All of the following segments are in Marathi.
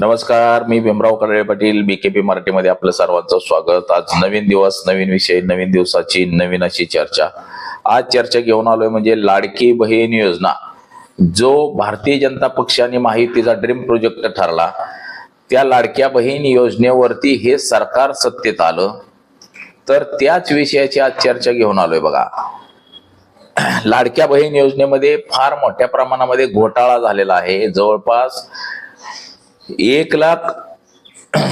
नमस्कार मी भीमराव कडाळे पाटील पी मराठीमध्ये आपलं सर्वांचं स्वागत. आज नवीन दिवस नवीन विषय नवीन दिवसाची नवीन अशी चर्चा. आज चर्चा घेऊन आलोय म्हणजे लाडकी बहीण योजना. जो भारतीय जनता पक्षाने माहितीचा ड्रीम प्रोजेक्ट ठरला त्या लाडक्या बहीण योजनेवरती हे सरकार सत्तेत आलं. तर त्याच विषयाची आज चर्चा घेऊन आलोय बघा. लाडक्या बहीण योजनेमध्ये फार मोठ्या प्रमाणामध्ये घोटाळा झालेला आहे. जवळपास एक लाख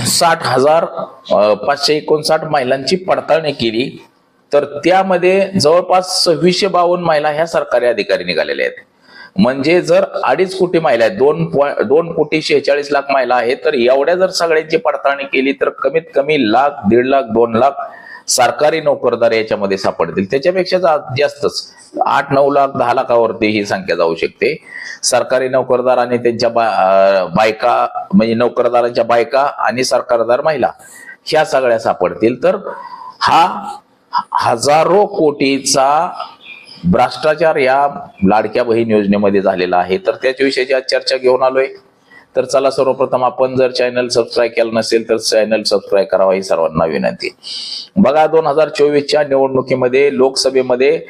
साठ हजार पाचशे एकोणसाठ महिलांची पडताळणी केली. तर त्यामध्ये जवळपास सव्वीसशे बावन्न महिला ह्या सरकारी अधिकारी निघालेल्या आहेत. म्हणजे जर अडीच कोटी महिला आहेत दोन पॉ- दोन कोटी शेहेचाळीस लाख महिला आहेत तर एवढ्या जर सगळ्यांची पडताळणी केली तर कमीत कमी लाख दीड लाख दोन लाख सरकारी नोकरदार याच्यामध्ये सापडतील. त्याच्यापेक्षा जा- जास्तच. आठ नऊ लाख दहा लाखावरती ही संख्या जाऊ शकते. सरकारी नोकरदार आणि त्यांच्या बा- बायका म्हणजे नोकरदारांच्या बायका आणि सरकारदार महिला ह्या सगळ्या सापडतील. तर हा हजारो कोटीचा भ्रष्टाचार या लाडक्या बहीण योजनेमध्ये झालेला आहे. तर त्याच्याविषयीची आज चर्चा घेऊन आलोय. तर चला सर्वप्रथम आपण जर चॅनल सबस्क्राईब केलं नसेल तर चॅनल सबस्क्राईब करावा ही सर्वांना विनंती. बघा दोन हजार चोवीसच्या निवडणुकीमध्ये लोकसभेमध्ये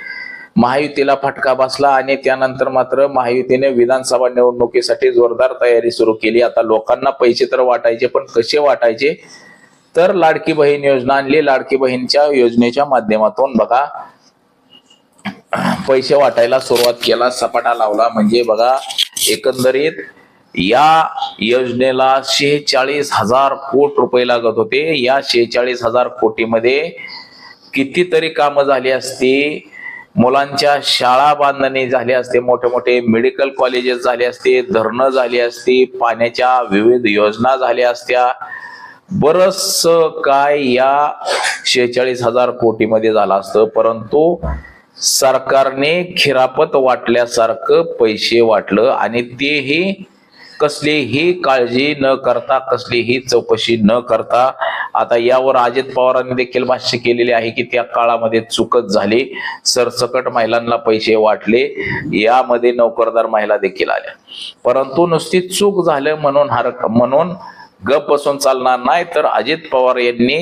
महायुतीला फटका बसला आणि त्यानंतर मात्र महायुतीने विधानसभा निवडणुकीसाठी जोरदार तयारी सुरू केली. आता लोकांना पैसे तर वाटायचे पण कसे वाटायचे? तर लाडकी बहीण योजना आणली. लाडकी बहीणच्या योजनेच्या माध्यमातून बघा पैसे वाटायला सुरुवात केला सपाटा लावला. म्हणजे बघा एकंदरीत या योजनेला शेहेचाळीस हजार कोट रुपये लागत होते. या शेहेचाळीस हजार कोटीमध्ये कितीतरी कामं झाली असती. मुलांच्या शाळा बांधणी झाली असते मोठे मोठे मेडिकल कॉलेजेस झाले असते धरणं झाली असती पाण्याच्या विविध योजना झाल्या असत्या. बरस काय या शेहेचाळीस हजार कोटीमध्ये झालं असतं. परंतु सरकारने खिरापत वाटल्यासारखं पैसे वाटलं आणि तेही कसलीही काळजी न करता कसलीही चौकशी न करता आता यावर अजित पवारांनी देखील भाष्य केलेले आहे की त्या काळामध्ये चुकत झाली. सरसकट महिलांना पैसे वाटले. यामध्ये नोकरदार महिला देखील आल्या. परंतु नुसती चूक झालं म्हणून हरक म्हणून गप बसून चालणार नाही तर अजित पवार यांनी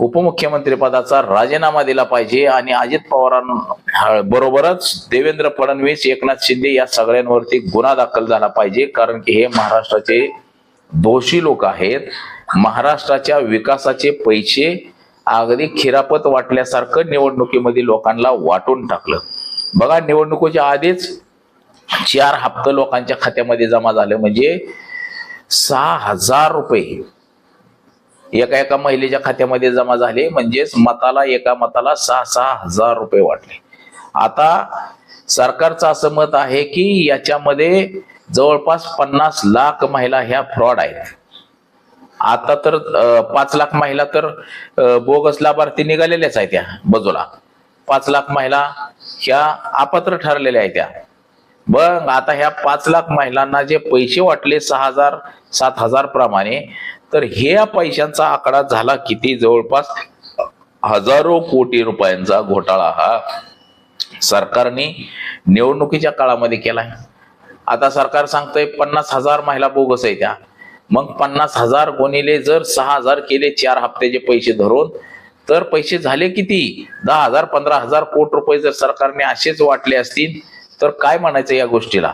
उपमुख्यमंत्री पदाचा राजीनामा दिला पाहिजे आणि अजित पवारां बरोबरच देवेंद्र फडणवीस एकनाथ शिंदे या सगळ्यांवरती गुन्हा दाखल झाला पाहिजे. कारण की हे महाराष्ट्राचे दोषी लोक आहेत. महाराष्ट्राच्या विकासाचे पैसे अगदी खिरापत वाटल्यासारखं निवडणुकीमध्ये लोकांना वाटून टाकलं. बघा निवडणुकीच्या आधीच चार हप्ते लोकांच्या खात्यामध्ये जमा झाले. म्हणजे सहा हजार रुपये एका एका महिलेच्या खात्यामध्ये जमा झाले म्हणजेच मताला एका मताला सहा सहा हजार रुपये वाटले. आता सरकारचं असं मत आहे की याच्यामध्ये जवळपास पन्नास लाख महिला ह्या फ्रॉड आहेत. आता तर पाच लाख महिला तर बोगस लाभार्थी निघालेल्याच आहेत त्या बाजूला. पाच लाख महिला ह्या अपात्र ठरलेल्या आहेत त्या. मग आता ह्या पाच लाख महिलांना जे पैसे वाटले सहा हजार सात हजार प्रमाणे तर ह्या पैशांचा आकडा झाला किती? जवळपास हजारो कोटी रुपयांचा घोटाळा हा सरकारने निवडणुकीच्या काळामध्ये केलाय. आता सरकार सांगतंय पन्नास हजार महिला बोगस आहे त्या. मग पन्नास हजार गुणिले जर सहा हजार केले चार हप्त्याचे पैसे धरून तर पैसे झाले किती? दहा हजार पंधरा हजार कोट रुपये जर सरकारने असेच वाटले असतील तर काय म्हणायचं या गोष्टीला?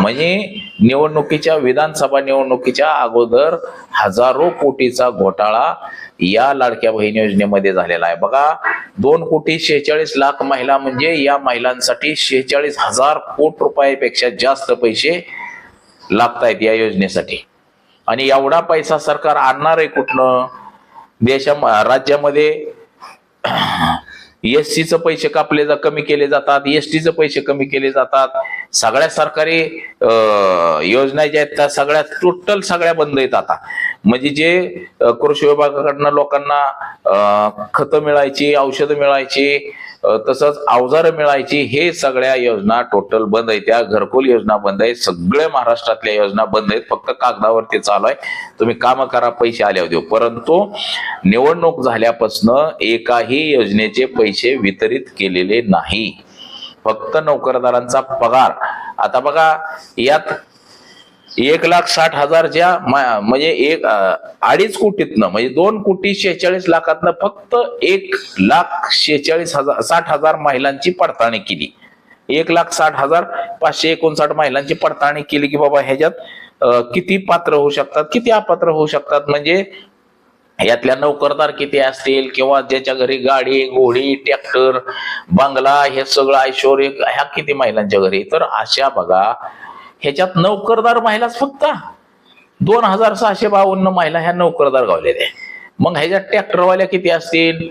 म्हणजे निवडणुकीच्या विधानसभा निवडणुकीच्या अगोदर हजारो कोटीचा घोटाळा या लाडक्या बहीण योजनेमध्ये झालेला आहे. बघा दोन कोटी शेहेचाळीस लाख महिला म्हणजे या महिलांसाठी शेहेचाळीस हजार कोट रुपयापेक्षा जास्त पैसे लागतायत या योजनेसाठी. आणि एवढा पैसा सरकार आणणार आहे कुठनं? देशा राज्यामध्ये एस सीचं पैसे कापले जा कमी केले जातात एस टीचे पैसे कमी केले जातात. सगळ्या सरकारी योजना ज्या आहेत त्या सगळ्या टोटल सगळ्या बंद आहेत आता. म्हणजे जे कृषी विभागाकडनं लोकांना खतं मिळायची औषधं मिळायची तसंच अवजारं मिळायची हे सगळ्या योजना टोटल बंद आहेत. त्या घरकुल योजना बंद आहेत. सगळ्या महाराष्ट्रातल्या योजना बंद आहेत. फक्त कागदावरती चालू आहे. तुम्ही काम करा पैसे आल्यावर देऊ. परंतु निवडणूक झाल्यापासनं एकाही योजनेचे पैसे वितरित केलेले नाही. फक्त नोकरदारांचा पगार. आता बघा यात एक लाख साठ हजारच्या ज्या म्हणजे एक अडीच कोटीतनं म्हणजे दोन कोटी शेहेचाळीस लाखातनं फक्त एक लाख शेहेचाळीस हजार साठ हजार महिलांची पडताळणी केली. एक लाख साठ हजार पाचशे एकोणसाठ महिलांची पडताळणी केली की बाबा ह्याच्यात किती पात्र होऊ शकतात किती अपात्र होऊ शकतात. म्हणजे यातल्या नोकरदार किती असतील किंवा ज्याच्या घरी गाडी घोडी ट्रॅक्टर बंगला हे सगळं ऐश्वर ह्या किती महिलांच्या घरी? तर अशा बघा ह्याच्यात नोकरदार महिलाच फक्त. दोन हजार सहाशे बावन्न महिला ह्या नोकरदार गावलेल्या मग ह्याच्यात ट्रॅक्टरवाल्या किती असतील?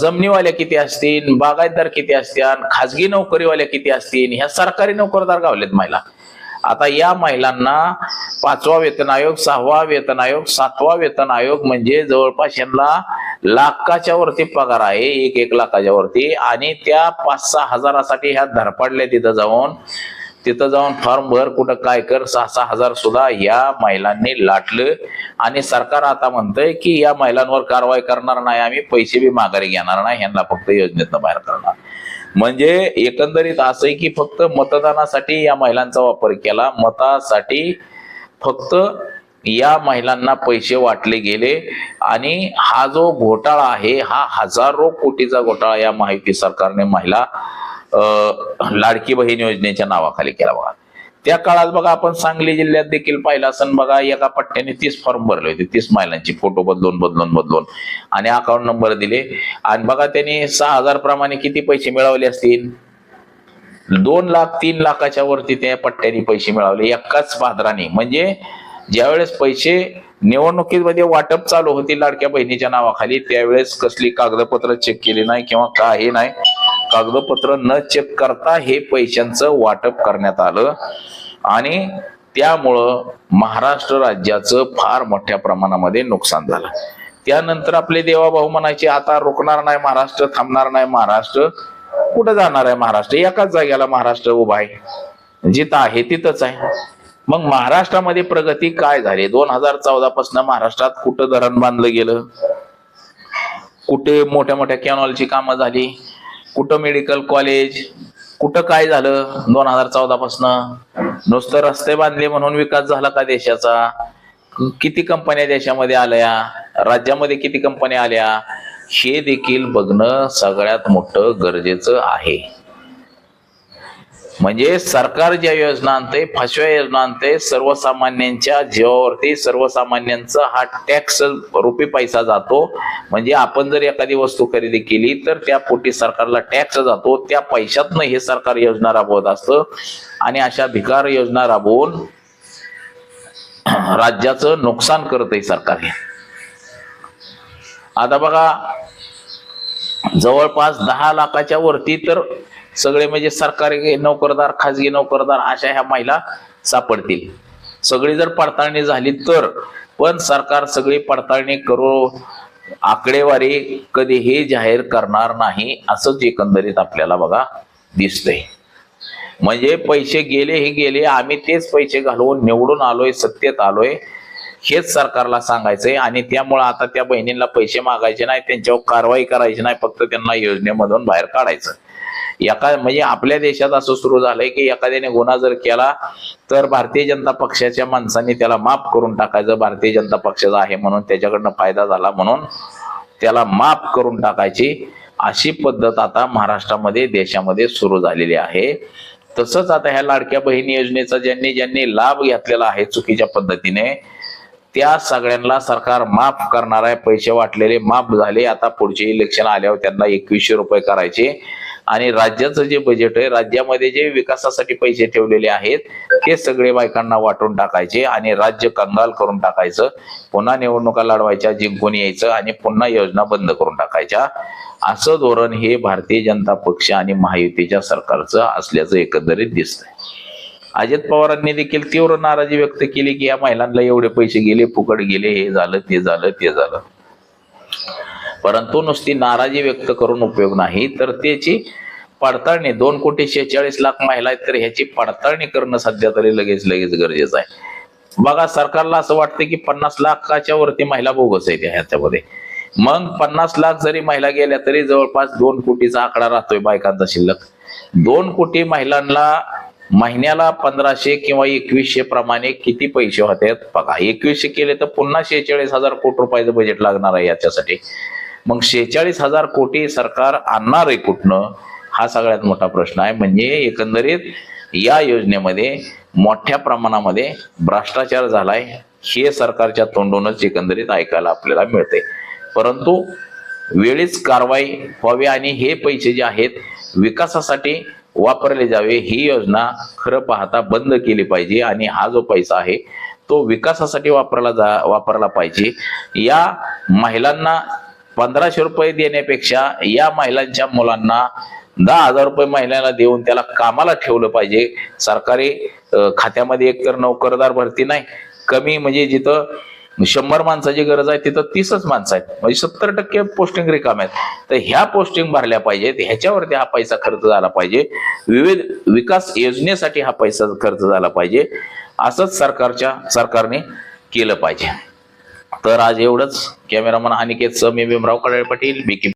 जमिनीवाल्या किती असतील? बागायतदार किती असतील? खाजगी नोकरीवाल्या किती असतील? ह्या सरकारी नोकरदार गावलेत महिला. आता या महिलांना पाचवा वेतन आयोग सहावा वेतन आयोग सातवा वेतन आयोग म्हणजे जवळपास यांना लाखाच्या वरती पगार आहे एक एक लाखाच्या वरती. आणि त्या पाच सहा हजारासाठी ह्या धरपडल्या तिथं जाऊन. तिथं जाऊन फॉर्म भर कुठं काय कर सहा सहा हजार सुद्धा या महिलांनी लाटलं. आणि सरकार आता म्हणतंय की या महिलांवर कारवाई करणार नाही आम्ही पैसे बी माघारी घेणार नाही यांना फक्त योजनेतनं बाहेर करणार. म्हणजे एकंदरीत असं आहे की फक्त मतदानासाठी या महिलांचा वापर केला. मतासाठी फक्त या महिलांना पैसे वाटले गेले. आणि हा जो घोटाळा आहे हा हजारो कोटीचा घोटाळा या माहिती सरकारने महिला लाडकी बहीण योजनेच्या नावाखाली केला बघा. त्या काळात बघा आपण सांगली जिल्ह्यात देखील पाहिलं असं बघा एका पट्ट्याने तीस फॉर्म भरले होते. तीस महिलांची फोटो बदलून बदलून बदलून. आणि अकाउंट नंबर दिले. आणि बघा त्यांनी सहा हजार प्रमाणे किती पैसे मिळवले असतील? दोन लाख तीन लाखाच्या वरती त्या पट्ट्याने पैसे मिळवले. एकाच पादराने. म्हणजे ज्यावेळेस पैसे निवडणुकीमध्ये वाटप चालू होती लाडक्या बहिणीच्या नावाखाली त्यावेळेस कसली कागदपत्र चेक केली नाही किंवा काही नाही. कागदपत्र न चेक करता हे पैशांचं वाटप करण्यात आलं. आणि त्यामुळं महाराष्ट्र राज्याचं फार मोठ्या प्रमाणामध्ये नुकसान झालं. त्यानंतर आपले देवाभाऊ म्हणायचे आता रोखणार नाही महाराष्ट्र थांबणार नाही महाराष्ट्र. कुठं जाणार आहे महाराष्ट्र? एकाच जाग्याला महाराष्ट्र उभा आहे. जिथं आहे तिथंच आहे. मग महाराष्ट्रामध्ये प्रगती काय झाली? दोन हजार चौदा पासून महाराष्ट्रात कुठं धरण बांधलं गेलं? कुठे मोठ्या मोठ्या कॅनॉलची कामं झाली? कुठं मेडिकल कॉलेज कुठं काय झालं दोन हजार चौदा पासन? नुसतं रस्ते बांधले म्हणून विकास झाला का देशाचा? किती कंपन्या देशामध्ये आल्या? राज्यामध्ये किती कंपन्या आल्या? हे देखील बघणं सगळ्यात मोठं गरजेचं आहे. म्हणजे सरकार ज्या योजना आणते फसव्या योजना आणते सर्वसामान्यांच्या जीवावरती सर्वसामान्यांचा हा टॅक्स रुपी पैसा जातो. म्हणजे आपण जर एखादी वस्तू खरेदी केली तर त्या पोटी सरकारला टॅक्स जातो. त्या पैशातनं हे सरकार योजना राबवत असतं. आणि अशा भिकार योजना राबवून राज्याचं नुकसान करत आहे सरकार हे. आता बघा जवळपास दहा लाखाच्या वरती तर सगळे म्हणजे सरकारी नोकरदार खाजगी नोकरदार अशा ह्या महिला सापडतील. सगळी जर पडताळणी झाली तर पण सरकार सगळी पडताळणी करू आकडेवारी कधीही जाहीर करणार नाही असंच एकंदरीत आपल्याला बघा दिसतंय. म्हणजे पैसे गेले हे गेले आम्ही तेच पैसे घालवून निवडून आलोय सत्तेत आलोय हेच सरकारला सांगायचंय. आणि त्यामुळे आता त्या बहिणींना पैसे मागायचे नाही त्यांच्यावर कारवाई करायची नाही फक्त त्यांना योजनेमधून बाहेर काढायचं. एका म्हणजे आपल्या देशात असं सुरू झालंय की एखाद्याने गुन्हा जर केला तर भारतीय जनता पक्षाच्या माणसांनी त्याला माफ करून टाकायचं. भारतीय जनता पक्षाचा आहे म्हणून त्याच्याकडनं फायदा झाला म्हणून त्याला माफ करून टाकायची अशी पद्धत आता महाराष्ट्रामध्ये देशामध्ये सुरू झालेली आहे. तसंच आता ह्या लाडक्या बहिणी योजनेचा ज्यांनी ज्यांनी लाभ घेतलेला आहे चुकीच्या पद्धतीने त्या सगळ्यांना सरकार माफ करणार आहे. पैसे वाटलेले माफ झाले. आता पुढचे इलेक्शन आल्यावर त्यांना एकवीसशे रुपये करायचे. आणि राज्याचं जे बजेट आहे राज्यामध्ये जे विकासासाठी पैसे ठेवलेले आहेत ते सगळे बायकांना वाटून टाकायचे आणि राज्य कंगाल करून टाकायचं. पुन्हा निवडणुका लढवायच्या जिंकून यायचं आणि पुन्हा योजना बंद करून टाकायच्या. असं धोरण हे भारतीय जनता पक्ष आणि महायुतीच्या सरकारचं असल्याचं एकंदरीत दिसतंय. अजित पवारांनी देखील तीव्र नाराजी व्यक्त केली की या महिलांना एवढे पैसे गेले फुकट गेले हे झालं ते झालं ते झालं. परंतु नुसती नाराजी व्यक्त करून उपयोग नाही तर त्याची पडताळणी दोन कोटी शेहेचाळीस लाख महिला आहेत तर ह्याची पडताळणी करणं सध्या तरी लगेच लगेच गरजेचं आहे. बघा सरकारला असं वाटतं की पन्नास लाखाच्या वरती महिला बोगस आहेत ह्याच्यामध्ये. मग पन्नास लाख जरी महिला गेल्या तरी जवळपास दोन कोटीचा आकडा राहतोय बायकांचा शिल्लक. दोन कोटी महिलांना महिन्याला पंधराशे किंवा एकवीसशे प्रमाणे किती पैसे होतात बघा एकवीसशे केले तर पुन्हा शेहेचाळीस हजार कोटी रुपयाचं बजेट लागणार आहे याच्यासाठी. मग शेहेचाळीस हजार कोटी सरकार आणणार आहे कुठनं? हा सगळ्यात मोठा प्रश्न आहे. म्हणजे एकंदरीत या योजनेमध्ये मोठ्या प्रमाणामध्ये भ्रष्टाचार झालाय हे सरकारच्या तोंडूनच एकंदरीत ऐकायला आपल्याला मिळते परंतु वेळीच कारवाई व्हावी आणि हे पैसे जे आहेत विकासासाठी वापरले जावे ही योजना खरं पाहता बंद केली पाहिजे. आणि हा जो पैसा आहे तो विकासासाठी वापरला जा वापरला पाहिजे. या महिलांना पंधराशे रुपये देण्यापेक्षा या महिलांच्या मुलांना दहा हजार रुपये महिन्याला देऊन त्याला कामाला ठेवलं पाहिजे. सरकारी खात्यामध्ये एक तर नोकरदार भरती नाही. कमी म्हणजे जिथं शंभर माणसाची गरज आहे तिथं तीसच माणसं आहेत. म्हणजे सत्तर टक्के पोस्टिंग रिकाम आहेत. तर ह्या पोस्टिंग भरल्या पाहिजेत. ह्याच्यावरती हा पैसा खर्च झाला पाहिजे. विविध विकास योजनेसाठी हा पैसा खर्च झाला पाहिजे. असंच सरकारच्या सरकारने केलं पाहिजे. तर आज एवढंच. कॅमेरामन अनिकेत मी भीमराव कडाळे पाटील बीके